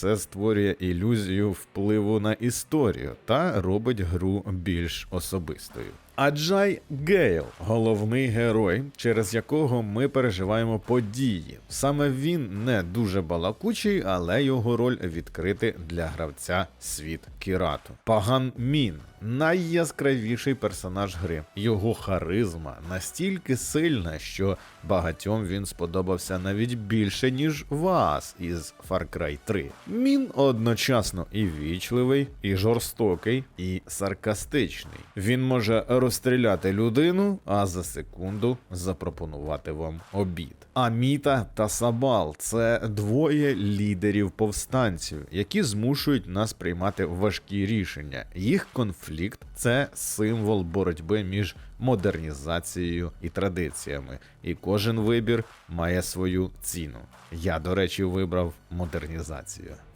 це створює ілюзію впливу на історію та робить гру більш особистою. Аджай Гейл головний герой, через якого ми переживаємо події. Саме він не дуже балакучий, але його роль відкрити для гравця світ Кірату. Паган Мін найяскравіший персонаж гри. Його харизма настільки сильна, що багатьом він сподобався навіть більше, ніж вас із Far Cry 3. Мін одночасно і вічливий, і жорстокий, і саркастичний. Він може розстріляти людину, а за секунду запропонувати вам обід. Аміта та Сабал це двоє лідерів повстанців, які змушують нас приймати важкі рішення. Їх конфлікт це символ боротьби між модернізацією і традиціями, і кожен вибір має свою ціну. Я, до речі, вибрав модернізацію.